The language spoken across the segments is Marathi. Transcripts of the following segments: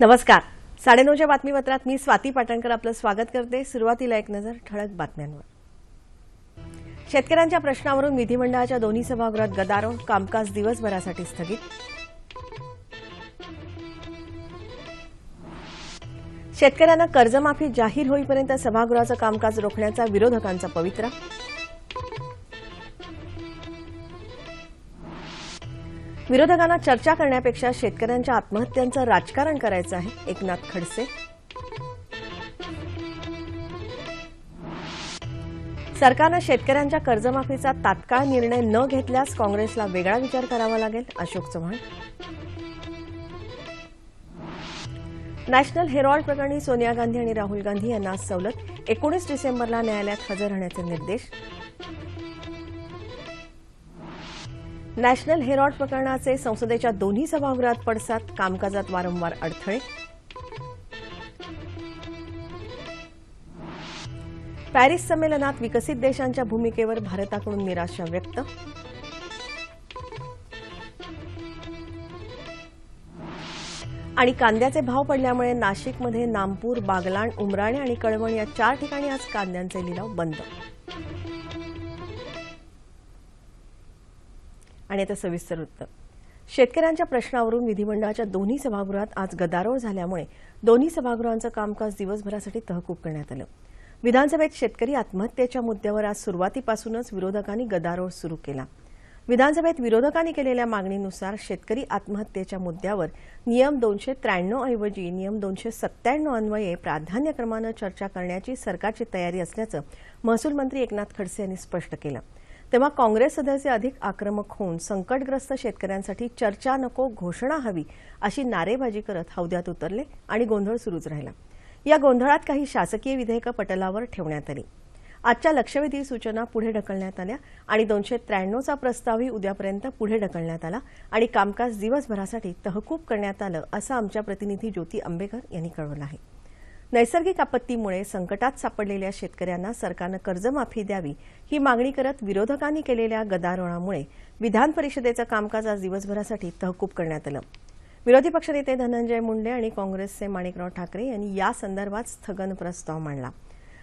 नमस्कार. साडेनऊच्या बातमीपत्रात मी स्वाती पाटणकर आपलं स्वागत करते. सुरुवातीला एक नजर ठळक बातम्यांवर. शेतकऱ्यांच्या प्रश्नावरून विधिमंडळाच्या दोन्ही सभागृहात गदारोळ कामकाज दिवसभरासाठी स्थगित. शेतकऱ्यांना कर्जमाफी जाहीर होईपर्यंत सभागृहाचं कामकाज रोखण्याचा विरोधकांचा पवित्रा. विरोधकांना चर्चा करण्यापेक्षा शेतकऱ्यांच्या आत्महत्यांचं राजकारण करायचं आहे एकनाथ खडसे. सरकारनं शेतकऱ्यांच्या कर्जमाफीचा तात्काळ निर्णय न घेतल्यास काँग्रेसला वेगळा विचार करावा लागेल अशोक चव्हाण. नॅशनल हेरॉल्ड प्रकरणी सोनिया गांधी आणि राहुल गांधी यांना आज सवलत. एकोणीस डिसेंबरला न्यायालयात हजर राहण्याचे निर्देश. नॅशनल हेरॉड प्रकरणाचे संसदेच्या दोन्ही सभागृहात पडसाद कामकाजात वारंवार अडथळे. पॅरिस संमेलनात विकसित देशांच्या भूमिकेवर भारताकडून निराशा व्यक्त. आणि कांद्याचे भाव पडल्यामुळे नाशिकमध्ये नामपूर बागलाण उमराणे आणि कळवण या चार ठिकाणी आज कांद्यांचे लिलाव बंद. आणि आता सविस्तर वृत्त. शेतकऱ्यांच्या प्रश्नावरून विधिमंडळाच्या दोन्ही सभागृहात आज गदारोळ झाल्यामुळे दोन्ही सभागृहांचं कामकाज दिवसभरासाठी तहकूब करण्यात आलं. विधानसभेत शेतकरी आत्महत्येच्या मुद्द्यावर आज सुरुवातीपासूनच विरोधकांनी गदारोळ सुरू केला. विधानसभेत विरोधकांनी केलेल्या मागणीनुसार शेतकरी आत्महत्येच्या मुद्द्यावर नियम दोनशे त्र्याण्णव ऐवजी नियम दोनशे सत्त्याण्णव अन्वये प्राधान्यक्रमानं चर्चा करण्याची सरकारची तयारी असल्याचं महसूल मंत्री एकनाथ खडसे यांनी स्पष्ट केलं. तेव्हा काँग्रेस सदस्य अधिक आक्रमक होऊन संकटग्रस्त शेतकऱ्यांसाठी चर्चा नको घोषणा हवी अशी नारेबाजी करत हौद्यात उतरले आणि गोंधळ सुरूच राहिला. या गोंधळात काही शासकीय विधेयकं पटलावर ठेवण्यात आली. आजच्या लक्षवेधी सूचना पुढे ढकलण्यात आल्या आणि दोनशे त्र्याण्णवचा प्रस्तावही उद्यापर्यंत पुढे ढकलण्यात आला आणि कामकाज दिवसभरासाठी तहकूब करण्यात आलं असं आमच्या प्रतिनिधी ज्योती आंबेकर यांनी कळवलं आहे. नैसर्गिक आपत्तीमुळे संकटात सापडलेल्या शेतकऱ्यांना सरकारनं कर्जमाफी द्यावी ही मागणी करत विरोधकांनी केलेल्या गदारोळामुळे विधान परिषदेचं कामकाज आज दिवसभरासाठी तहकूब करण्यात आलं. विरोधी पक्षनेते धनंजय मुंडे आणि काँग्रेसचे माणिकराव ठाकरे यांनी या संदर्भात स्थगन प्रस्ताव मांडला.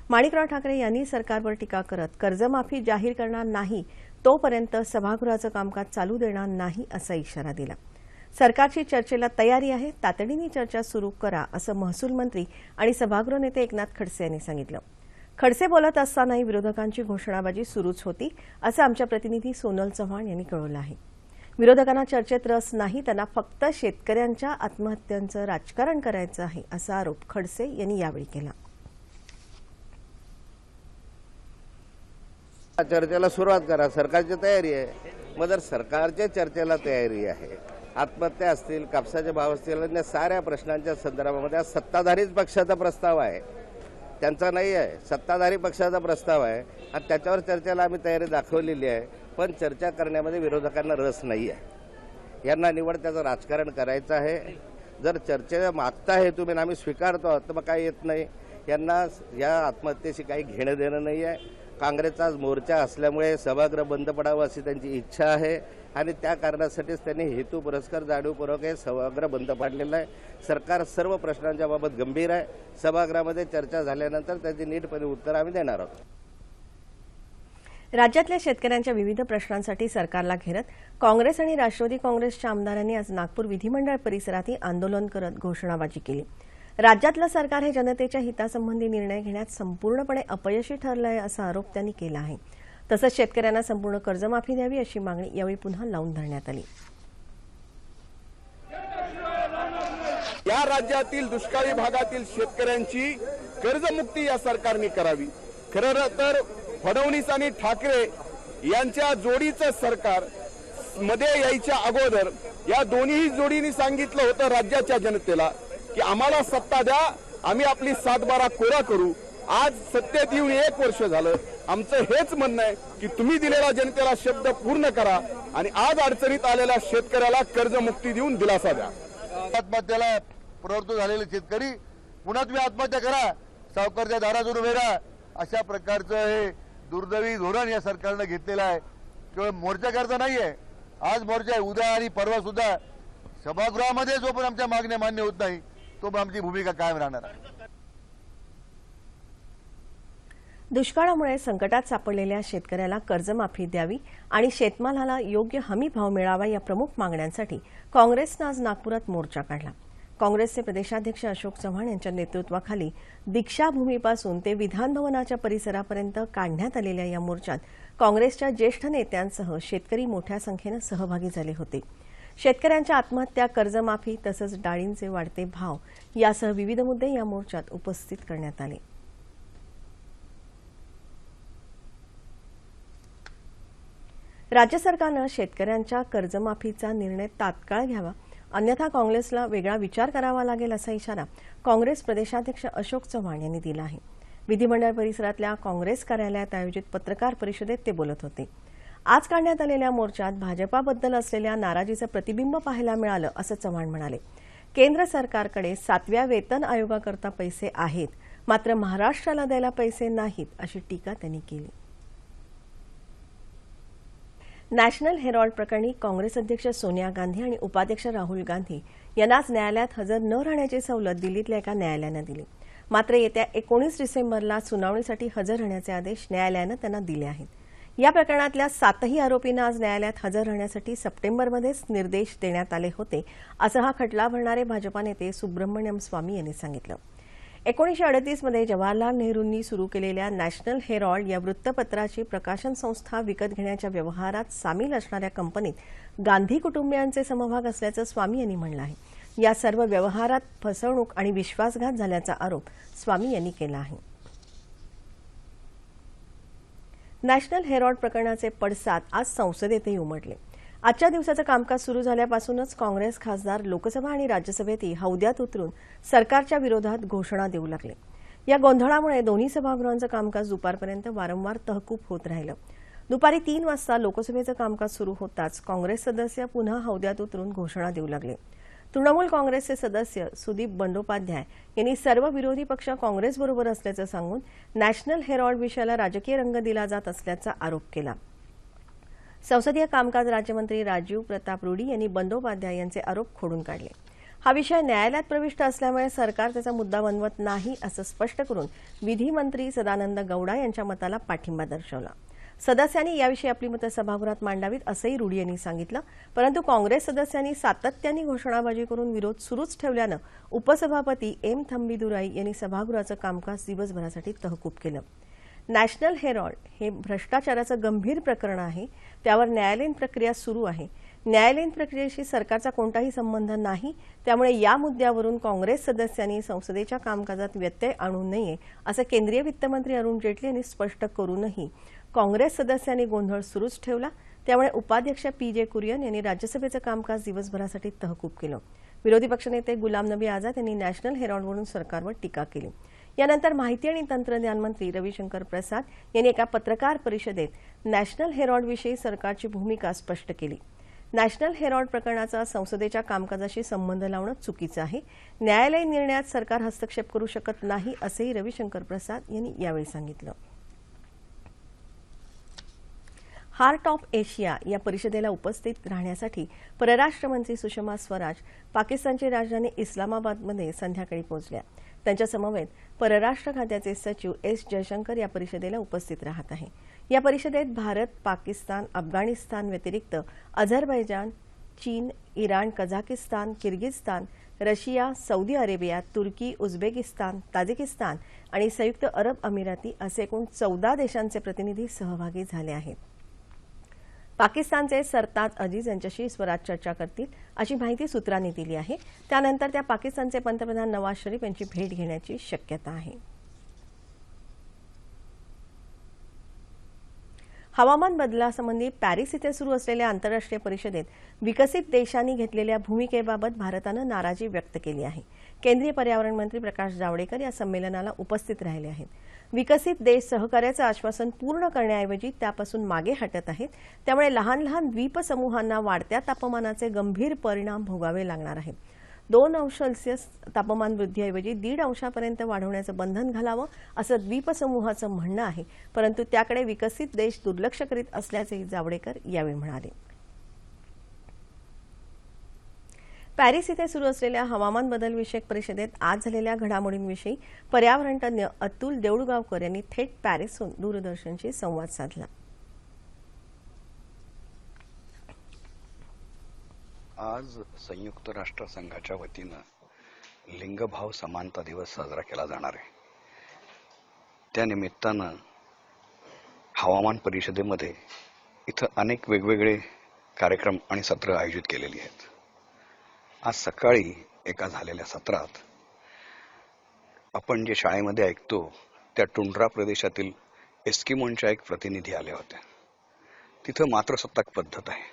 माणिकराव ठाकरे यांनी सरकारवर टीका करत कर्जमाफी जाहीर करणार नाही तोपर्यंत सभागृहाचं कामकाज चालू देणार नाही असा इशारा दिला. सरकारची चर्चेला तयारी आहे तातडीने चर्चा सुरू करा असं महसूल मंत्री आणि सभागृह नेते एकनाथ खडसे यांनी सांगितलं. खडसे बोलत असतानाही विरोधकांची घोषणाबाजी सुरूच होती असं आमच्या प्रतिनिधी सोनल चव्हाण यांनी कळवलं आहे. विरोधकांना चर्चेत रस नाही त्यांना फक्त शेतकऱ्यांच्या आत्महत्यांचं राजकारण करायचं आहे असा आरोप खडसे यांनी यावेळी केला. चर्चेला सुरुवात करा सरकारची तयारी आहे. मग जर सरकारच्या चर्चेला तयारी आहे. आत्महत्या असतील कापसाचे भाव असतील अन्य साऱ्या प्रश्नांच्या संदर्भामध्ये आज सत्ताधारीच पक्षाचा प्रस्ताव आहे. त्यांचा नाही आहे. सत्ताधारी पक्षाचा प्रस्ताव आहे. आणि त्याच्यावर चर्चेला आम्ही तयारी दाखवलेली आहे. पण चर्चा करण्यामध्ये विरोधकांना रस नाही आहे. यांना निवड त्याचं राजकारण करायचं आहे. जर चर्चे मागता हे तुम्ही आम्ही स्वीकारतो तर मग काय येत नाही. यांना या आत्महत्येशी काही घेणं देणं नाही आहे. काँग्रेसचा मोर्चा असल्यामुळे सभागृह बंद पडावं अशी त्यांची इच्छा आहे. आणि त्या कारणासाठीच त्यांनी हेतू पुरस्कार जाणीवपूर्वक हे सभागृह बंद पाडलेलं आहे. सरकार सर्व प्रश्नांच्या बाबत गंभीर आहे. सभागृहामध्ये चर्चा झाल्यानंतर त्याची नीटपणे उत्तर आम्ही देणार आहोत. राज्यातल्या शेतकऱ्यांच्या विविध प्रश्नांसाठी सरकारला घेरत काँग्रेस आणि राष्ट्रवादी काँग्रेसच्या आमदारांनी आज नागपूर विधिमंडळ परिसरातही आंदोलन करत घोषणाबाजी केली. राज्यातलं सरकार हे जनतेच्या हितासंबंधी निर्णय घेण्यात संपूर्णपणे अपयशी ठरलं आहे असा आरोप त्यांनी केला आहे. तसंच शेतकऱ्यांना संपूर्ण कर्जमाफी द्यावी अशी मागणी यावेळी पुन्हा लावून धरण्यात आली. या राज्यातील दुष्काळी भागातील शेतकऱ्यांची कर्जमुक्ती या सरकारने करावी. खरं तर फडणवीस आणि ठाकरे यांच्या जोडीचं सरकारमध्ये यायच्या अगोदर या दोन्ही जोडीने सांगितलं होतं राज्याच्या जनतेला की आम्हाला सत्ता द्या आम्ही आपली सातबारा कोरा करू. आज सत्तेत येऊन एक वर्ष झालं. आमचं हेच म्हणणं आहे की तुम्ही दिलेला जनतेला शब्द पूर्ण करा आणि आज अडचणीत आलेल्या शेतकऱ्याला कर्जमुक्ती देऊन दिलासा द्या. आत्महत्याला प्रवृत्त झालेले शेतकरी पुन्हा तुम्ही आत्महत्या करा. सावकारच्या दारात उभे राहा. अशा प्रकारचं हे दुर्दैवी धोरण या सरकारनं घेतलेलं आहे. केवळ मोर्चा करता नाहीये. आज मोर्चा आहे. उद्या आणि परवा सुद्धा सभागृहामध्ये पण आमच्या मागण्या मान्य होत नाही. तो पण आमची भूमिका कायम राहणार आहे. दुष्काळामुळे संकटात सापडलेल्या शेतकऱ्याला कर्जमाफी द्यावी आणि शेतमालाला योग्य हमी भाव मिळावा या प्रमुख मागण्यांसाठी काँग्रेसनं आज नागपुरात मोर्चा काढला. काँग्रेसचे प्रदेशाध्यक्ष अशोक चव्हाण यांच्या नेतृत्वाखाली दीक्षाभूमीपासून ते विधानभवनाच्या परिसरापर्यंत काढण्यात आलेल्या या मोर्चात काँग्रेसच्या ज्येष्ठ नेत्यांसह शेतकरी मोठ्या संख्येनं सहभागी झाले होते. शेतकऱ्यांच्या आत्महत्या कर्जमाफी तसंच डाळींचे वाढते भाव यासह विविध मुद्दे या मोर्चात उपस्थित करण्यात आले. राज्य सरकारनं शेतकऱ्यांच्या कर्जमाफीचा निर्णय तात्काळ घ्यावा. अन्यथा काँग्रेसला वेगळा विचार करावा लागेल असा इशारा काँग्रेस प्रदेशाध्यक्ष अशोक चव्हाण यांनी दिला आहे. विधिमंडळ परिसरातल्या काँग्रेस कार्यालयात आयोजित पत्रकार परिषदेत ते बोलत होते. आज काढण्यात आलेल्या मोर्चात भाजपाबद्दल असलेल्या नाराजीचं प्रतिबिंब पाहायला मिळालं असं चव्हाण म्हणाले. केंद्र सरकारकडे सातव्या वेतन आयोगाकरता पैसे आहेत. मात्र महाराष्ट्राला द्यायला पैसे नाहीत अशी टीका त्यांनी केली. नॅशनल हेरॉल्ड प्रकरणी काँग्रेस अध्यक्ष सोनिया गांधी आणि उपाध्यक्ष राहुल गांधी यांनाच न्यायालयात हजर न राहण्याची सवलत दिल्लीतल्या एका न्यायालयानं दिली. मात्र येत्या एकोणीस डिसेंबरला सुनावणीसाठी हजर राहण्याचे आदेश न्यायालयानं त्यांना दिले आहेत. या प्रकरणातल्या सातही आरोपींना आज न्यायालयात हजर राहण्यासाठी सप्टेंबरमध्येच निर्देश देण्यात आले होते असं हा खटला भरणारे भाजपा नेते सुब्रमण्यम स्वामी यांनी सांगितलं. एकोणीसशे अडतीसमध्ये जवाहरलाल नेहरूंनी सुरू केलेल्या नॅशनल हेरॉल्ड या वृत्तपत्राची प्रकाशन संस्था विकत घेण्याच्या व्यवहारात सामील असणाऱ्या कंपनीत गांधी कुटुंबियांचे समभाग असल्याचं स्वामी यांनी म्हटलं आहे. या सर्व व्यवहारात फसवणूक आणि विश्वासघात झाल्याचा आरोप स्वामी यांनी केला आहे. नॅशनल हेरॉल्ड प्रकरणाचे पडसाद आज संसदेतही उमटले. आजच्या दिवसाचं कामकाज सुरू झाल्यापासूनच काँग्रेस खासदार लोकसभा आणि राज्यसभेतही हौद्यात उतरून सरकारच्या विरोधात घोषणा देऊ लागले. या गोंधळामुळे दोन्ही सभागृहांचं कामकाज दुपारपर्यंत वारंवार तहकूब होत राहिलं. दुपारी तीन वाजता लोकसभेचं कामकाज सुरू होताच काँग्रेस सदस्य पुन्हा हौद्यात उतरून घोषणा देऊ लागले. तृणमूल काँग्रेसचे सदस्य सुदीप बंडोपाध्याय यांनी सर्व विरोधी पक्ष काँग्रेसबरोबर असल्याचं सांगून नॅशनल हेरॉल्ड विषयाला राजकीय रंग दिला जात असल्याचा आरोप केला. संसदीय कामकाज राज्यमंत्री राजीव प्रताप रुडी यांनी बंदोपाध्याय यांचे आरोप खोडून काढले. हा विषय न्यायालयात प्रविष्ट असल्यामुळे सरकार त्याचा मुद्दा बनवत नाही असं स्पष्ट करून विधीमंत्री सदानंद गौडा यांच्या मताला पाठिंबा दर्शवला. सदस्यांनी याविषयी आपली मतं सभागृहात मांडावीत असंही रुडी यांनी सांगितलं. परंतु काँग्रेस सदस्यांनी सातत्याने घोषणाबाजी करून विरोध सुरूच ठेवल्यानं उपसभापती एम थंबीदुराई यांनी सभागृहाचं कामकाज दिवसभरासाठी तहकूब केलं. नॅशनल हेरॉल्ड हे भ्रष्टाचाराचं गंभीर प्रकरण आहे. त्यावर न्यायालयीन प्रक्रिया सुरू आहे. न्यायालयीन प्रक्रियेशी सरकारचा कोणताही संबंध नाही. त्यामुळे या मुद्द्यावरून काँग्रेस सदस्यांनी संसदेच्या कामकाजात व्यत्यय आणू नये असं केंद्रीय वित्तमंत्री अरुण जेटली यांनी स्पष्ट करूनही काँग्रेस सदस्यांनी गोंधळ सुरूच ठेवला. त्यामुळे उपाध्यक्ष पी जे कुरियन यांनी राज्यसभेचं कामकाज दिवसभरासाठी तहकूब केलं. विरोधी पक्षनेते गुलाम नबी आझाद यांनी नॅशनल हेरॉल्डवरून सरकारवर टीका केली. यानंतर माहिती आणि तंत्रज्ञान मंत्री रविशंकर प्रसाद यांनी एका पत्रकार परिषदेत नॅशनल हेरॉडविषयी सरकारची भूमिका स्पष्ट केली. नॅशनल हेरॉड प्रकरणाचा संसदेच्या कामकाजाशी संबंध लावणं चुकीचं आहे. न्यायालयीन निर्णयात सरकार हस्तक्षेप करू शकत नाही असंही रविशंकर प्रसाद यांनी यावेळी सांगितलं. हार्ट ऑफ एशिया या परिषदेला उपस्थित राहण्यासाठी परराष्ट्र मंत्री सुषमा स्वराज पाकिस्तानची राजधानी इस्लामाबादमध्ये संध्याकाळी पोहोचल्या. त्यांच्या समवेत परराष्ट्र खात्याचे सचिव एस जयशंकर या परिषदेला उपस्थित राहत आहे. या परिषदेत भारत पाकिस्तान अफगाणिस्तान व्यतिरिक्त अझरबैजान चीन Iran Kazakhstan Kyrgyzstan Russia Saudi Arabia तुर्की उझबेकिस्तान ताजिकिस्तान आणि संयुक्त अरब अमिराती असे एकूण चौदा देशांचे प्रतिनिधी सहभागी झाले आहेत. पाकिस्तानचे सरताज अजीज यांच्याशी स्वराज चर्चा करतील अशी माहिती सूत्रांनी दिली आहे. त्यानंतर त्या पाकिस्तानचे पंतप्रधान नवाज शरीफ यांची भेट घेण्याची शक्यता आहे. हवामान बदलासंबंधी पॅरिस इथे सुरू असलेल्या आंतरराष्ट्रीय परिषदेत विकसित देशांनी घेतलेल्या भूमिकेबाबत भारतानं नाराजी व्यक्त केली आहे. केंद्रीय पर्यावरण मंत्री प्रकाश जावडेकर या संमेलनाला उपस्थित राहिले आहेत. विकसित देश सहकार्याचं आश्वासन पूर्ण करण्याऐवजी त्यापासून मागे हटत आहेत. त्यामुळे लहान लहान द्वीपसमूहांना वाढत्या तापमानाचे गंभीर परिणाम भोगावे लागणार आहेत. दोन अंश सेल्सिअस तापमान वृद्धीऐवजी दीड अंशापर्यंत वाढवण्याचं बंधन घालावं असं द्वीपसमूहाचं म्हणणं आहे. परंतु त्याकडे विकसित देश दुर्लक्ष करीत असल्याचेही जावडेकर यावेळी म्हणाले. पॅरिस इथे सुरू असलेल्या हवामान बदल विषयक परिषदेत आज झालेल्या घडामोडींविषयी पर्यावरण तज्ञ अतुल देऊळगावकर यांनी थेट पॅरिसहून दूरदर्शनशी संवाद साधला. आज संयुक्त राष्ट्र संघाच्या वतीनं लिंगभाव समानता दिवस साजरा केला जाणार आहे. त्या निमित्तानं हवामान परिषदेमध्ये इथं अनेक वेगवेगळे कार्यक्रम आणि सत्र आयोजित केलेली आहेत. आज सकाळी एका झालेल्या सत्रात आपण जे शाळेमध्ये ऐकतो त्या टुंड्रा प्रदेशातील एस्किमोनच्या एक प्रतिनिधी आल्या होत्या. तिथं मात्रसत्ताक पद्धत आहे.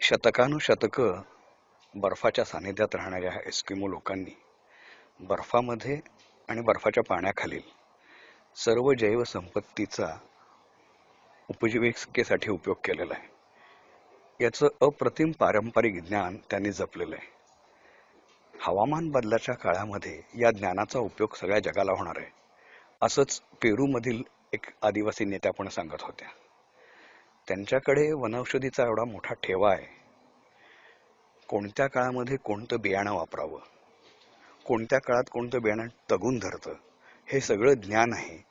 शतकानुशतकं बर्फाच्या सानिध्यात राहणाऱ्या ह्या एस्किमो लोकांनी बर्फामध्ये आणि बर्फाच्या पाण्याखालील सर्व जैवसंपत्तीचा उपजीविकेसाठी उपयोग केलेला आहे. याचं अप्रतिम पारंपरिक ज्ञान त्यांनी जपलेलं आहे. हवामान बदलाच्या काळामध्ये या ज्ञानाचा उपयोग सगळ्या जगाला होणार आहे असंच पेरूमधील एक आदिवासी नेत्या पण सांगत होत्या. त्यांच्याकडे वनौषधीचा एवढा मोठा ठेवा आहे. कोणत्या काळामध्ये कोणतं बियाणं वापरावं? कोणत्या काळात कोणतं बियाणं तगून धरतं? हे सगळं ज्ञान आहे.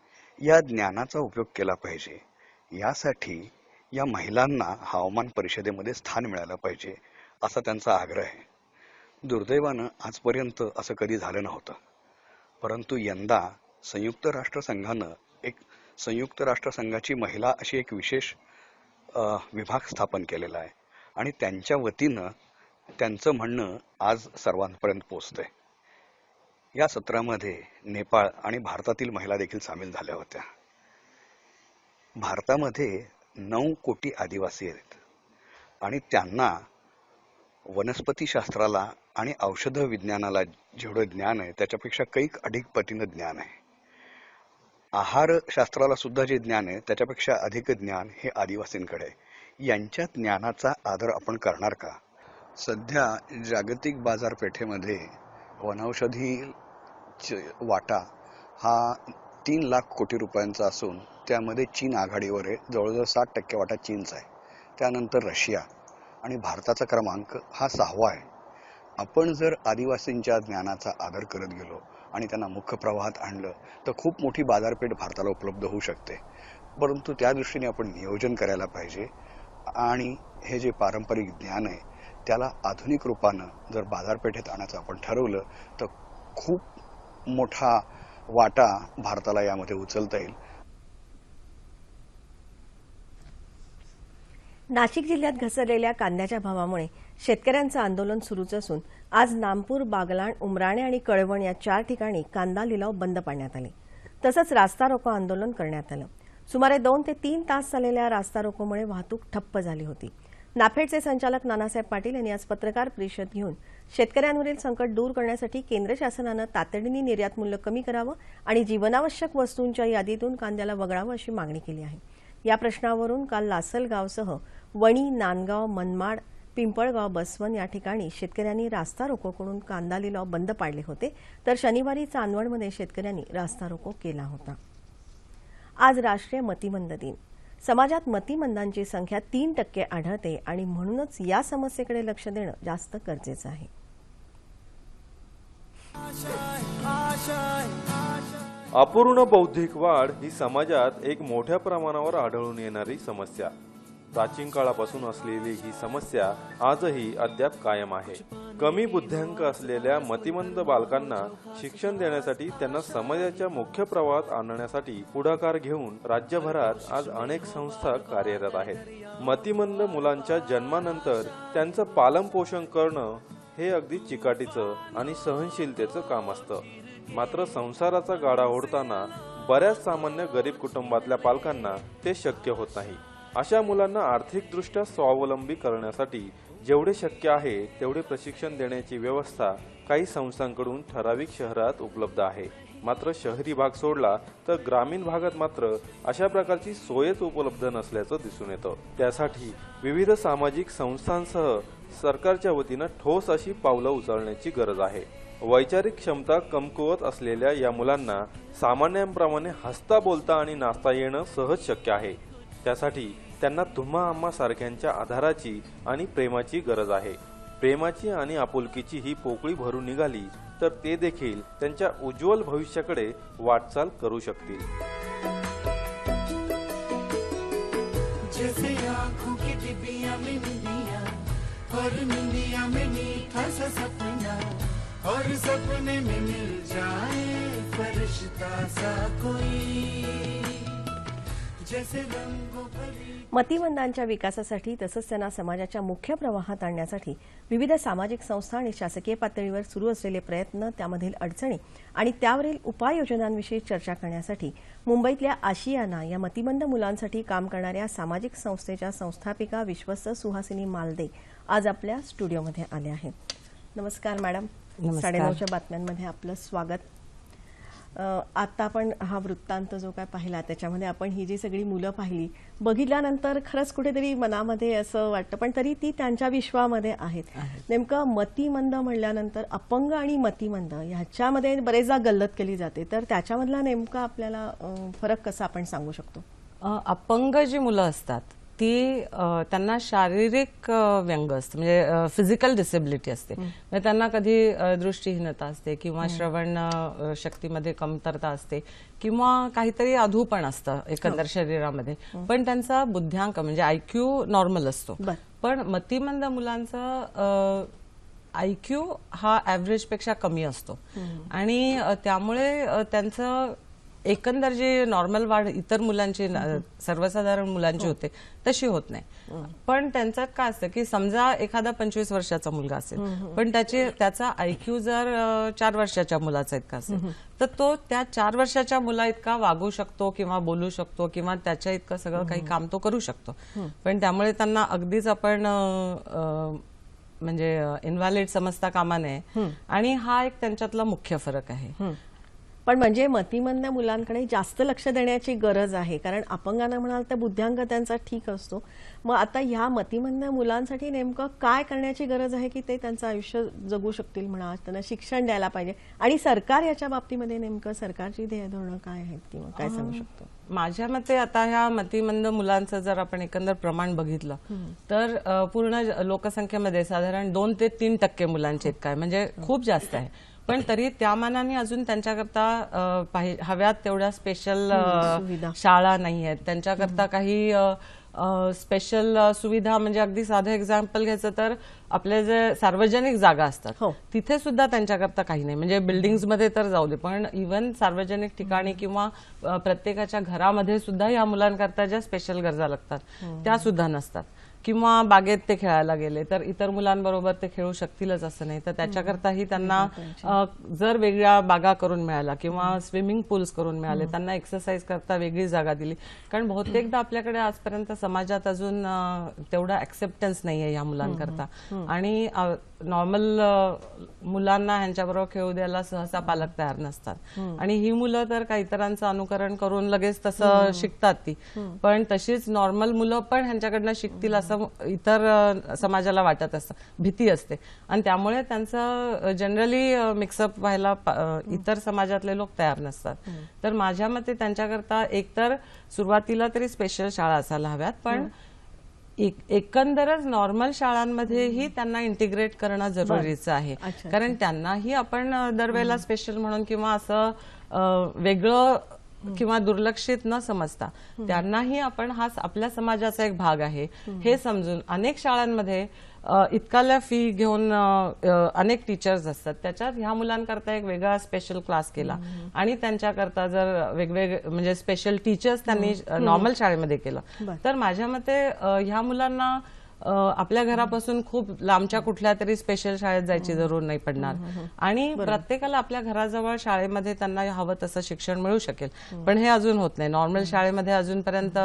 या ज्ञानाचा उपयोग केला पाहिजे. यासाठी या महिलांना हवामान परिषदेमध्ये स्थान मिळालं पाहिजे असा त्यांचा आग्रह आहे. दुर्दैवानं आजपर्यंत असं कधी झालं नव्हतं. परंतु यंदा संयुक्त राष्ट्रसंघानं एक संयुक्त राष्ट्रसंघाची महिला अशी एक विशेष विभाग स्थापन केलेला आहे. आणि त्यांच्या वतीनं त्यांचं म्हणणं आज सर्वांपर्यंत पोचतंय. या सत्रामध्ये नेपाळ आणि भारतातील महिला देखील सामील झाल्या होत्या. भारतामध्ये नऊ कोटी आदिवासी आहेत. आणि त्यांना वनस्पतीशास्त्राला आणि औषध विज्ञानाला जेवढं ज्ञान आहे त्याच्यापेक्षा कैक अधिक पटीनं ज्ञान आहे. आहार शास्त्राला सुद्धा जे ज्ञान आहे त्याच्यापेक्षा अधिक ज्ञान हे आदिवासींकडे आहे. यांच्या ज्ञानाचा आदर आपण करणार का? सध्या जागतिक बाजारपेठेमध्ये वनौषधी वाटा हा तीन लाख कोटी रुपयांचा असून त्यामध्ये चीन आघाडीवर आहे. जवळजवळ साठ टक्के वाटा चीनचा आहे. त्यानंतर रशिया आणि भारताचा क्रमांक हा सहावा आहे. आपण जर आदिवासींच्या ज्ञानाचा आदर करत गेलो आणि त्यांना मुख्य प्रवाहात आणलं तर खूप मोठी बाजारपेठ भारताला उपलब्ध होऊ शकते. परंतु त्या दृष्टीने आपण नियोजन करायला पाहिजे आणि हे जे पारंपरिक ज्ञान आहे त्याला आधुनिक रूपानं जर बाजारपेठेत आणायचं आपण ठरवलं तर खूप मोठा वाटा भारताला यामध्ये उचलता येईल. नाशिक जिल्ह्यात घसरलेल्या कांद्याच्या भावामुळे शेतकऱ्यांचं आंदोलन सुरूच असून आज नामपूर बागलाण उमराणे आणि कळवण या चार ठिकाणी कांदा लिलाव बंद पाडण्यात आले. तसंच रास्ता रोको आंदोलन करण्यात आलं. सुमारे दोन ते तीन तास चाललेल्या रास्ता रोकोमुळे वाहतूक ठप्प झाली होती. नाफेडचे संचालक नानासाहेब पाटील यांनी आज पत्रकार परिषद घेऊन शेतकऱ्यांवरील संकट दूर करण्यासाठी केंद्र शासनानं तातडीने निर्यात मूल्य कमी करावं आणि जीवनावश्यक वस्तूंच्या यादीतून कांद्याला वगळावं अशी मागणी केली आहे. या प्रश्नावरून काल लासलगावसह वणी नांदगाव मनमाड पिंपळगाव बसवन या ठिकाणी शेतकऱ्यांनी रास्ता रोको करून कांदा लिलाव बंद पाडले होते. तर शनिवारी चांदवडमध्ये शेतकऱ्यांनी रास्ता रोको केला होता. आज राष्ट्रीय मतिमंद दिन. समाजात मतिमंदांची संख्या तीन टक्के आढळते आणि म्हणूनच या समस्येकडे लक्ष देणं जास्त गरजेचं आहे. अपूर्ण बौद्धिक वाढ ही समाजात एक मोठ्या प्रमाणावर आढळून येणारी समस्या. प्राचीन काळापासून असलेली ही समस्या आजही अद्याप कायम आहे. कमी बुद्ध्यांक असलेल्या मतिमंद बालकांना शिक्षण देण्यासाठी त्यांना समाजाच्या मुख्य प्रवाहात आणण्यासाठी पुढाकार घेऊन राज्यभरात आज अनेक संस्था कार्यरत आहेत. मतिमंद मुलांच्या जन्मानंतर त्यांचं पालनपोषण करणं हे अगदी चिकाटीचं आणि सहनशीलतेचं काम असतं. मात्र संसाराचा गाडा ओढताना बऱ्याच सामान्य गरीब कुटुंबातल्या पालकांना ते शक्य होत नाही. अशा मुलांना आर्थिकदृष्ट्या स्वावलंबी करण्यासाठी जेवढे शक्य आहे तेवढे प्रशिक्षण देण्याची व्यवस्था काही संस्थांकडून ठराविक शहरात उपलब्ध आहे. मात्र शहरी भाग सोडला तर ग्रामीण भागात मात्र अशा प्रकारची सोयच उपलब्ध नसल्याचं दिसून येतं. त्यासाठी विविध सामाजिक संस्थांसह सरकारच्या वतीनं ठोस अशी पावलं उचलण्याची गरज आहे. वैचारिक क्षमता कमकुवत असलेल्या या मुलांना सामान्यांप्रमाणे हसता बोलता आणि नाचता येणं सहज शक्य आहे. त्यासाठी त्यांना तुम्हा आम्हा सारख्यांच्या आधाराची आणि प्रेमाची गरज आहे. प्रेमाची आणि आपुलकीची ही पोकळी भरून निघाली तर ते देखील त्यांच्या उज्ज्वल भविष्याकडे वाटचाल करू शकतील. जैसे और सपने में मिल जाए फरिश्ता सा कोई। जैसे रंगों भरी मतिमंदांच्या विकासासाठी तसंच त्यांना समाजाच्या मुख्य प्रवाहात आणण्यासाठी विविध सामाजिक संस्था आणि शासकीय पातळीवर सुरू असलेले प्रयत्न त्यामधील अडचणी आणि त्यावरील उपाययोजनांविषयी चर्चा करण्यासाठी मुंबईतल्या आशियाना या मतिमंद मुलांसाठी काम करणाऱ्या सामाजिक संस्थेच्या संस्थापिका विश्वस्त सुहासिनी मालदे आज आपल्या स्टुडिओमध्ये आल्या आहेत. नमस्कार मॅडम. साडेनऊच्या बातम्यांमध्ये आपलं स्वागत. आता आपण हा वृत्तांत जो काय पाहिला त्याच्यामध्ये आपण ही जी सगळी मुलं पाहिली बघितल्यानंतर खरंच कुठेतरी मनामध्ये असं वाटतं पण तरी ती त्यांच्या विश्वामध्ये आहेत. नेमकं मतिमंद म्हणल्यानंतर अपंग आणि मतिमंद ह्याच्यामध्ये बरेचदा गल्लत केली जाते. तर त्याच्यामधला नेमका आपल्याला फरक कसा आपण सांगू शकतो? अपंग जी मुलं असतात ती त्यांना शारीरिक व्यंग असतं. म्हणजे फिजिकल डिसेबिलिटी असते. म्हणजे त्यांना कधी दृष्टीहीनता असते किंवा श्रवण शक्तीमध्ये कमतरता असते किंवा काहीतरी अधूपण असतं एकंदर शरीरामध्ये. पण त्यांचा बुद्ध्यांक म्हणजे आयक्यू नॉर्मल असतो. पण मतिमंद मुलांचा आयक्यू हा ऍव्हरेजपेक्षा कमी असतो. आणि त्यामुळे त्यांचं एकंदर जे नॉर्मल वाढ इतर मुलांची सर्वसाधारण मुलांची होते तशी होत नाही. पण त्यांचं काय असतं की समजा एखादा पंचवीस वर्षाचा मुलगा असेल पण त्याचे त्याचा आयक्यू जर चार वर्षाच्या मुलाचा इतका असेल तर तो त्या चार वर्षाच्या मुला इतका वागू शकतो किंवा बोलू शकतो किंवा त्याच्या इतकं सगळं काही काम तो करू शकतो. पण त्यामुळे त्यांना अगदीच आपण म्हणजे इन्व्हॅलिड समजता कामा नये. आणि हा एक त्यांच्यातला मुख्य फरक आहे. पण म्हणजे मतिमंद मुलांकडे जास्त लक्ष देण्याची गरज आहे. कारण अपंगांना म्हणाल तर बुद्ध्यांक त्यांचा ठीक असतो. मग आता ह्या मतिमंद मुलांसाठी नेमकं काय करण्याची गरज आहे की ते त्यांचं आयुष्य जगू शकतील म्हणा त्यांना शिक्षण द्यायला पाहिजे? आणि सरकार याच्या बाबतीमध्ये नेमकं सरकारची ध्येय धोरणं काय आहेत किंवा काय सांगू शकतो? माझ्या मते आता ह्या मतिमंद मुलांचं जर आपण एकंदर प्रमाण बघितलं तर पूर्ण लोकसंख्येमध्ये साधारण दोन ते तीन टक्के मुलांचे इतकं आहे म्हणजे खूप जास्त आहे. पण तरी त्या मानाने अजून त्यांच्याकरता हव्यात तेवढ्या स्पेशल. शाळा नाही आहेत त्यांच्याकरता काही स्पेशल सुविधा म्हणजे अगदी साधं एक्झाम्पल घ्यायचं तर आपले जे सार्वजनिक जागा असतात हो. तिथे सुद्धा त्यांच्याकरता काही नाही. म्हणजे बिल्डिंग्समध्ये तर जाऊ दे पण इव्हन सार्वजनिक ठिकाणी किंवा प्रत्येकाच्या घरामध्ये सुद्धा या मुलांकरता ज्या स्पेशल गरजा लागतात त्या सुद्धा नसतात. किंवा बागेत ते खेळायला गेले तर इतर मुलांबरोबर ते खेळू शकतीलच असं नाही. तर त्याच्याकरताही त्यांना जर वेगळ्या बागा करून मिळाल्या किंवा स्विमिंग पूल्स करून मिळाले त्यांना एक्सरसाइज करता वेगळी जागा दिली. कारण बहुतेकदा आपल्याकडे आजपर्यंत समाजात अजून तेवढा ऍक्सेप्टन्स नाहीये या मुलांकरता. आणि नॉर्मल मुलांना ह्यांच्याबरोबर खेळू द्यायला सहसा पालक तयार नसतात. आणि ही मुलं तर काही इतरांचं अनुकरण करून लगेच तसं शिकतात ती. पण तशीच नॉर्मल मुलं पण ह्यांच्याकडनं शिकतील असं इतर समाजाला वाटत असतं. भीती असते. आणि त्यामुळे त्यांचं जनरली मिक्सअप व्हायला इतर समाजातले लोक तयार नसतात. तर माझ्या मते त्यांच्याकरता एकतर सुरुवातीला तरी स्पेशल शाळा असायला हव्यात पण एकंदरच नॉर्मल शाळांमध्येही त्यांना इंटिग्रेट करणं जरुरीचं आहे. कारण त्यांनाही आपण दरवेळेला स्पेशल म्हणून किंवा असं वेगळं किंवा दुर्लक्षित न समजता. त्यांनाही आपण हा आपल्या समाजाचा एक भाग आहे. हे समजून अनेक शाळांमध्ये अ, इतकाल्या फी घेऊन अनेक टीचर्स असतात. त्याच्यात ह्या मुलांकरता एक वेगळा स्पेशल क्लास केला. आणि त्यांच्याकरता जर वेगवेगळे म्हणजे स्पेशल टीचर्स त्यांनी नॉर्मल शाळेमध्ये केलं. तर माझ्या मते ह्या मुलांना आपल्या घरापासून खूप लांबच्या कुठल्या तरी स्पेशल शाळेत जायची जरूर नाही पडणार. आणि प्रत्येकाला आपल्या घराजवळ शाळेमध्ये त्यांना हवं तसं शिक्षण मिळू शकेल. पण हे अजून होत नाही. नॉर्मल शाळेमध्ये अजूनपर्यंत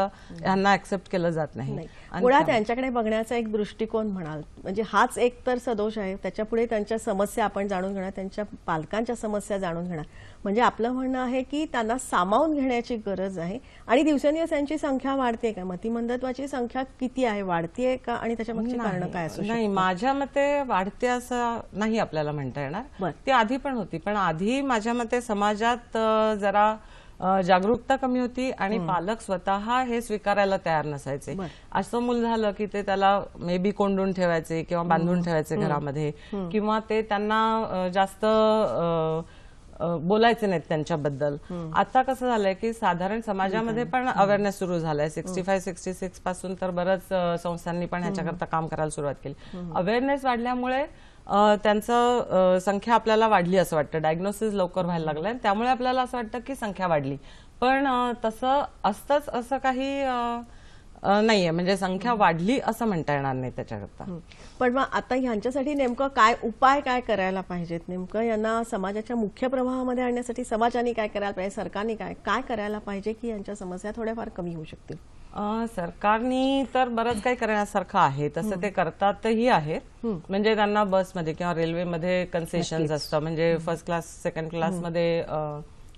यांना ऍक्सेप्ट केलं जात नाही. मुळात त्या- त्यांच्याकडे बघण्याचा एक दृष्टिकोन म्हणाल. म्हणजे हाच एक तर सदोष आहे. त्याच्यापुढे त्यांच्या समस्या आपण जाणून घेणार त्यांच्या पालकांच्या समस्या जाणून घेणार. म्हणजे आपलं म्हणणं आहे की त्यांना सामावून घेण्याची गरज आहे. आणि दिवसेंदिवस त्यांची संख्या वाढते का? मतिमंदत्वाची संख्या किती आहे? वाढतीये का? आणि त्याच्यामागची कारण काय असू नाही माझ्या मते वाढते असं नाही आपल्याला म्हणता येणार. ती आधी पण होती. पण आधी माझ्या मते समाजात जरा जागरूकता कमी होती आणि पालक स्वतः हे स्वीकारायला तयार नसायचे. असं मूल झालं की ते त्याला मे बी कोंडून ठेवायचे किंवा बांधून ठेवायचे घरामध्ये किंवा ते त्यांना जास्त बोलायचे नाहीत त्यांच्याबद्दल. आता कसं झालंय की साधारण समाजामध्ये पण अवेअरनेस सुरू झालाय. सिक्स्टी फाय सिक्स्टी सिक्सपासून तर बरंच संस्थांनी पण ह्याच्याकरता काम करायला सुरुवात केली. अवेअरनेस वाढल्यामुळे त्यांचं संख्या आपल्याला वाढली असं वाटतं. डायग्नोसिस लवकर व्हायला लागलंय. त्यामुळे आपल्याला असं वाटतं की संख्या वाढली. पण तसं असतंच असं काही नाहीये. म्हणजे संख्या वाढली असं म्हणता येणार नाही त्याच्याकरता. पण मग आता ह्यांच्यासाठी नेमकं काय उपाय काय करायला पाहिजेत? नेमकं यांना समाजाच्या मुख्य प्रवाहामध्ये आणण्यासाठी समाजाने काय करायला पाहिजे? सरकारने काय काय करायला पाहिजे की यांच्या समस्या थोड्याफार कमी होऊ शकतील? सरकारनी तर बरंच काही करण्यासारखं आहे. तसं ते करतातही आहेत. म्हणजे त्यांना बसमध्ये किंवा रेल्वेमध्ये कन्सेशन असतं. म्हणजे फर्स्ट क्लास सेकंड क्लासमध्ये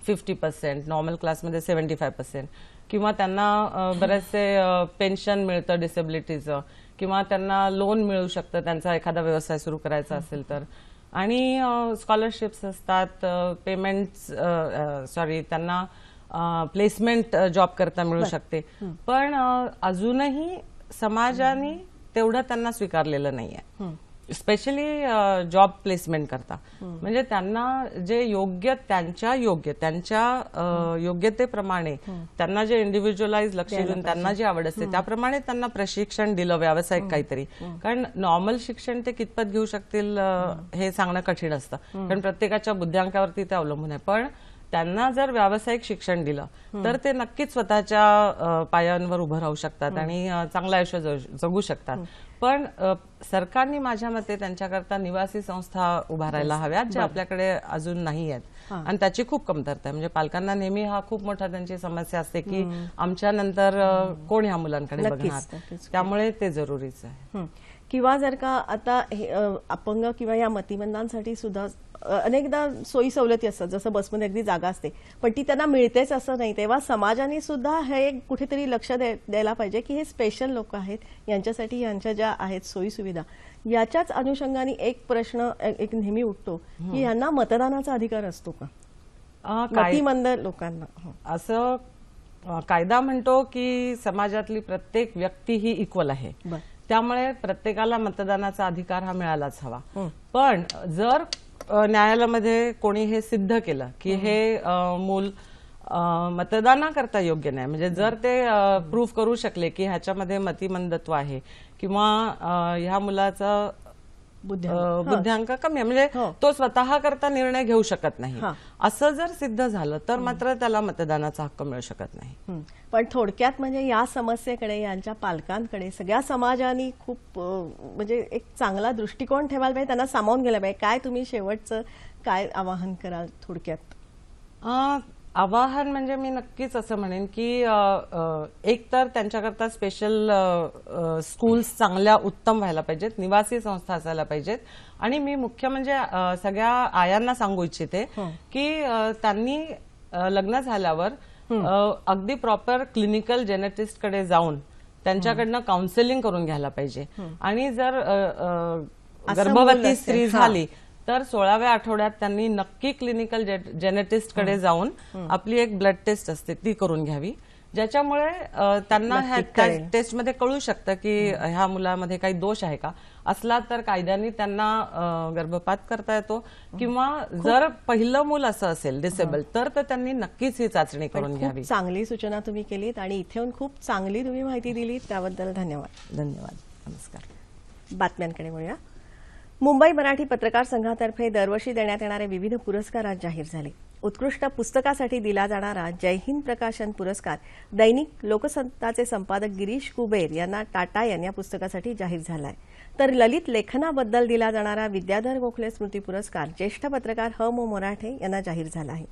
फिफ्टी पर्सेंट नॉर्मल क्लासमध्ये सेव्हन्टी फाय पर्सेंट किंवा त्यांना बरेचसे पेन्शन मिळतं डिसेबिलिटीचं किंवा त्यांना लोन मिळू शकतं त्यांचा एखादा व्यवसाय सुरू करायचा असेल तर. आणि स्कॉलरशिप्स असतात पेमेंट सॉरी त्यांना प्लेसमेंट जॉब करता मिळू शकते. पण अजूनही समाजाने तेवढं त्यांना स्वीकारलेलं नाहीये. स्पेशली जॉब प्लेसमेंट करता. म्हणजे त्यांना जे योग्य त्यांच्या योग्य त्यांच्या योग्यतेप्रमाणे त्यांना जे इंडिव्हिज्युअलाइज लक्ष देऊन त्यांना जी आवड असते त्याप्रमाणे त्यांना प्रशिक्षण दिलं व्यावसायिक काहीतरी. कारण नॉर्मल शिक्षण ते कितपत घेऊ शकतील हे. सांगणं कठीण असतं. कारण प्रत्येकाच्या बुद्ध्यांकावरती ते अवलंबून आहे. पण त्यांना जर व्यावसायिक शिक्षण दिलं तर ते नक्कीच स्वतःच्या पायांवर उभं राहू शकतात आणि चांगलं आयुष्य जगू- शकतात. पण सरकारने माझ्या मते त्यांच्याकरता निवासी संस्था उभारायला हव्यात ज्या आपल्याकडे अजून नाही आहेत. आणि त्याची खूप कमतरता आहे. म्हणजे पालकांना नेहमी हा खूप मोठा त्यांची समस्या असते की आमच्या नंतर कोण ह्या मुलांकडे बघणार. त्यामुळे ते जरुरीच आहे. किंवा जर का आता हे, अपंग किंवा या मतिमंदांसाठी सुद्धा अनेकदा सोयी सवलती असतात जसं बसमध्ये अगदी जागा असते. पण ती त्यांना मिळतेच असं नाही. तेव्हा समाजाने सुद्धा हे कुठेतरी लक्ष द्याय- द्यायला पाहिजे की हे स्पेशल लोक आहेत. यांच्यासाठी यांच्या ज्या आहेत सोयी सुविधा याच्याच अनुषंगाने एक प्रश्न एक नेहमी उठतो की यांना मतदानाचा अधिकार असतो का? मतिमंद लोकांना हो. असं कायदा म्हणतो की समाजातली प्रत्येक व्यक्ती ही इक्वल आहे. बर. त्यामुळे प्रत्येकाला मतदानाचा अधिकार हा मिळालाच हवा. पण जर न्यायालयामध्ये कोणी हे सिद्ध केलं की हे. मूल मतदानाकरता योग्य नाही म्हणजे जर ते प्रूव्ह करू शकले की ह्याच्यामध्ये मतिमंदत्व आहे किंवा ह्या मुलाचा बुद्ध्यांक. कमी म्हणजे. तो स्वतः करता निर्णय घेऊ शकत नाही. असं जर सिद्ध झालं तर मात्र त्याला मतदानाचा हक्क मिळू शकत नाही. पण थोडक्यात म्हणजे या समस्येकडे यांच्या पालकांकडे सगळ्या समाजाने खूप म्हणजे एक चांगला दृष्टिकोन ठेवायला पाहिजे त्यांना सामावून गेला पाहिजे काय तुम्ही शेवटचं काय आवाहन कराल थोडक्यात आवाहन म्हणजे मी नक्कीच असं म्हणेन की एक तर त्यांच्याकरता स्पेशल स्कूल्स चांगल्या उत्तम व्हायला पाहिजेत निवासी संस्था असायला पाहिजेत. आणि मी मुख्य म्हणजे सगळ्या आयांना सांगू इच्छिते की त्यांनी लग्न झाल्यावर अगदी प्रॉपर क्लिनिकल जेनेटिस्टकडे जाऊन त्यांच्याकडनं काउन्सिलिंग करून घ्यायला पाहिजे. आणि जर गर्भवती स्त्री. झाली तर सोळाव्या आठवड्यात त्यांनी नक्की क्लिनिकल जेनेटिस्टकडे जाऊन आपली एक ब्लड टेस्ट असते ती करून घ्यावी. ज्याच्यामुळे त्यांना ह्या. टेस्टमध्ये कळू शकतं की ह्या मुलामध्ये काही दोष आहे का? असला तर कायद्याने त्यांना गर्भपात करता येतो. किंवा जर पहिलं मूल असं असेल डिसेबल तर त्यांनी नक्कीच ही चाचणी करून घ्यावी. चांगली सूचना तुम्ही केलीत आणि इथे खूप चांगली तुम्ही माहिती दिलीत. त्याबद्दल धन्यवाद. धन्यवाद. नमस्कार. बातम्यांकडे वळूया. मुंबई मराठी पत्रकार संघातर्फे दरवर्षी देण्यात येणारे विविध पुरस्कार आज जाहीर झाले. उत्कृष्ट पुस्तकासाठी दिला जाणारा जय हिंद प्रकाशन पुरस्कार दैनिक लोकसत्ताचे संपादक गिरीश कुबेर यांना टाटा यांनी या पुस्तकासाठी जाहीर झाला आहे तर ललित लेखनाबद्दल दिला जाणारा विद्याधर गोखले स्मृती पुरस्कार ज्येष्ठ पत्रकार ह मो मराठे यांना जाहीर झाला आहे.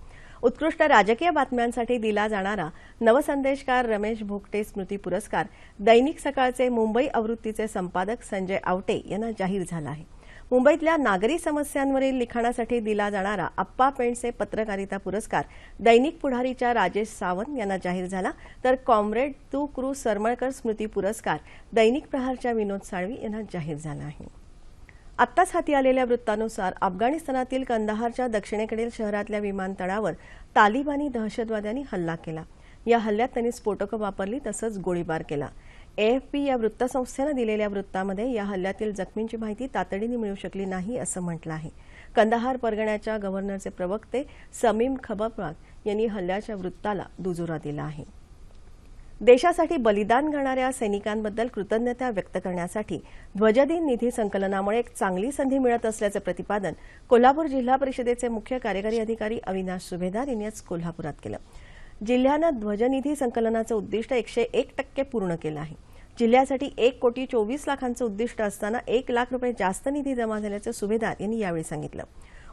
उत्कृष्ट राजकीय बातम्यांसाठी दिला जाणारा नवसंदेशकार रमेश भोगटे स्मृती पुरस्कार दैनिक सकाळचे मुंबई आवृत्तीचे संपादक संजय आवटे यांना जाहीर झाला आहे. मुंबईतल्या नागरी समस्यांवरील लिखाणासाठी दिला जाणारा अप्पा पेंडसे पत्रकारिता पुरस्कार दैनिक पुढारीच्या राजेश सावंत यांना जाहीर झाला. तर कॉम्रेड तू क्रू सरमळकर स्मृती पुरस्कार दैनिक प्रहारच्या विनोद साळवी यांना जाहीर झाला आहे. आत्ताच हाती आलेल्या वृत्तानुसार अफगाणिस्तानातील कंदाहारच्या दक्षिणेकडील शहरातल्या विमानतळावर तालिबानी दहशतवाद्यांनी हल्ला केला. या हल्ल्यात त्यांनी स्फोटकं वापरली तसंच गोळीबार केला. एएफपी या वृत्तसंस्थेनं दिलेल्या वृत्तामध्ये या हल्ल्यातील जखमींची माहिती तातडीने मिळू शकली नाही असं म्हटलं आहे. कंदाहार परगण्याच्या गव्हर्नरचे प्रवक्ते समीम खबरबाग यांनी हल्ल्याच्या वृत्ताला दुजोरा दिला आहे. देशासाठी बलिदान करणाऱ्या सैनिकांबद्दल कृतज्ञता व्यक्त करण्यासाठी ध्वजदिन निधी संकलनामुळे एक चांगली संधी मिळत असल्याचं प्रतिपादन कोल्हापूर जिल्हा परिषदेचे मुख्य कार्यकारी अधिकारी अविनाश सुभेदार यांनी आज कोल्हापुरात केलं. जिल्ह्यानं ध्वजनिधी संकलनाचं उद्दिष्ट एकशे एक टक्के पूर्ण केलं आहे. जिल्ह्यासाठी एक कोटी चोवीस लाखांचं उद्दिष्ट असताना एक लाख रुपये जास्त निधी जमा झाल्याचं सुभेदार यांनी यावेळी सांगितलं.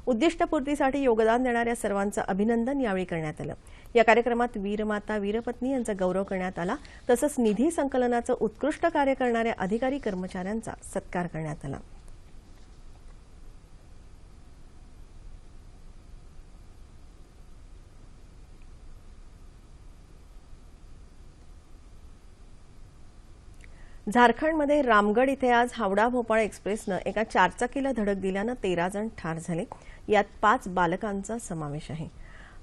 उद्दिष्टपूर्तीसाठी योगदान देणाऱ्या सर्वांचं अभिनंदन यावेळी करण्यात आलं. या कार्यक्रमात वीरमाता वीरपत्नी यांचा गौरव करण्यात आला तसंच निधी संकलनाचं उत्कृष्ट कार्य करणाऱ्या अधिकारी कर्मचाऱ्यांचा सत्कार करण्यात आला. झारखंडमध्ये रामगड इथे आज हावडा भोपाळ एक्सप्रेसनं एका चारचाकीला धडक दिल्यानं तेरा जण ठार झाले. यात पाच बालकांचा समावेश आहे.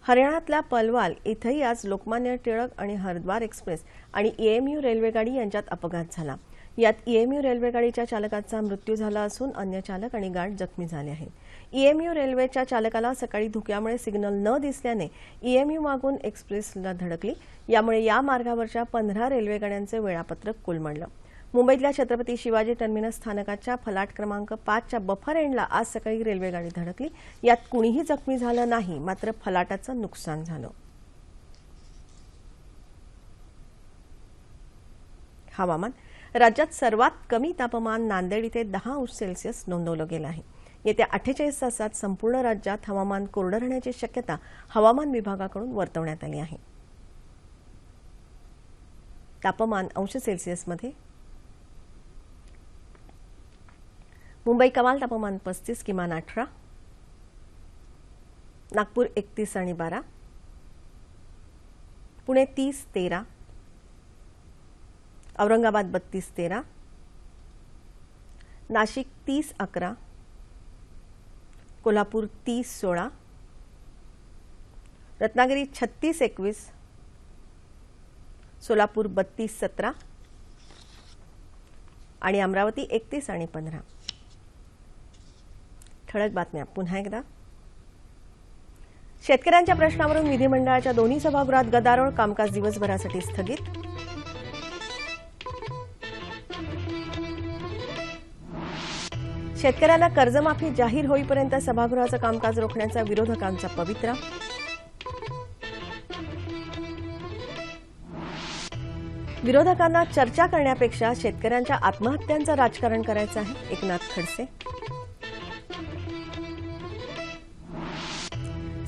हरियाणातल्या पलवाल इथंही आज लोकमान्य टिळक आणि हरिद्वार एक्सप्रेस आणि ईएमयू रेल्वेगाडी यांच्यात अपघात झाला. यात ईएमयू रेल्वेगाडीच्या चालकाचा मृत्यू झाला असून अन्य चालक आणि गार्ड जखमी झाले आहेत. ईएमयू रेल्वेच्या चालकाला सकाळी धुक्यामुळे सिग्नल न दिसल्याने ईएमयू मागून एक्सप्रेसला धडकली. यामुळे या मार्गावरच्या पंधरा रेल्वेगाड्यांचे वेळापत्रक कोलमडलं. मुंबईतल्या छत्रपती शिवाजी टर्मिनस स्थानकाच्या फलाट क्रमांक पाचच्या बफर एंडला आज सकाळी रेल्वेगाडी धडकली. यात कुणीही जखमी झालं नाही मात्र फलाटाचं नुकसान झालं. हवामान. राज्यात सर्वात कमी तापमान नांदेड इथे दहा अंश सेल्सिअस नोंदवलं गेलं आहे. येत्या अठ्ठेचाळीस तासात संपूर्ण राज्यात हवामान कोरडं राहण्याची शक्यता हवामान विभागाकडून वर्तवण्यात आली आहे. तापमान अंश सेल्सिअसमध्ये मुंबई कमाल तापमान पस्तीस किमान अठरा. नागपूर एकतीस आणि बारा. पुणे तीस तेरा. औरंगाबाद बत्तीस तेरा. नाशिक तीस अकरा. कोल्हापूर तीस सोळा. रत्नागिरी छत्तीस एकवीस. सोलापूर बत्तीस सतरा. आणि अमरावती एकतीस आणि पंधरा. ठळक बातम्या. पुन्हा एकदा. शेतकऱ्यांच्या प्रश्नावरून विधिमंडळाच्या दोन्ही सभागृहात गदारोळ कामकाज दिवसभरासाठी स्थगित. शेतकऱ्यांना कर्जमाफी जाहीर होईपर्यंत सभागृहाचं कामकाज रोखण्याचा विरोधकांचा पवित्रा. विरोधकांना चर्चा करण्यापेक्षा शेतकऱ्यांच्या आत्महत्यांचं राजकारण करायचं आहे एकनाथ खडसे.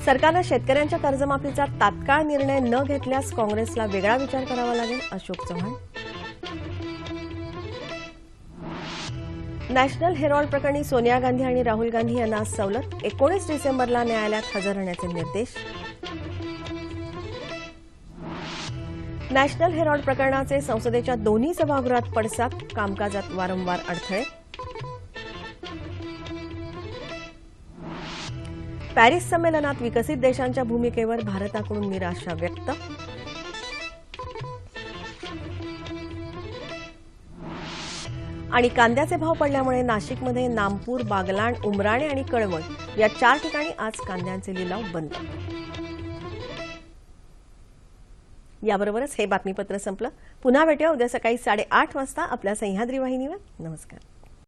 सरकारनं शेतकऱ्यांच्या कर्जमाफीचा तात्काळ निर्णय न घेतल्यास काँग्रेसला वेगळा विचार करावा लागेल अशोक चव्हाण. नॅशनल हेरॉल्ड प्रकरणी सोनिया गांधी आणि राहुल गांधी यांना आज सवलत एकोणीस डिसेंबरला न्यायालयात हजर राहण्याचे निर्देश. नॅशनल हेरॉल्ड प्रकरणाचे संसदेच्या दोन्ही सभागृहात पडसाद कामकाजात वारंवार अडथळे. पॅरिस संमेलनात विकसित देशांच्या भूमिकेवर भारताकडून निराशा व्यक्त. आणि कांद्याचे भाव पडल्यामुळे नाशिकमध्ये नामपूर बागलाण उमराणे आणि कळवण या चार ठिकाणी आज कांद्यांचे लिलाव बंद. याबरोबरच हे बातमीपत्र संपलं. पुन्हा भेटूया उद्या सकाळी साडेआठ वाजता आपल्या सह्याद्री वाहिनीवर. नमस्कार.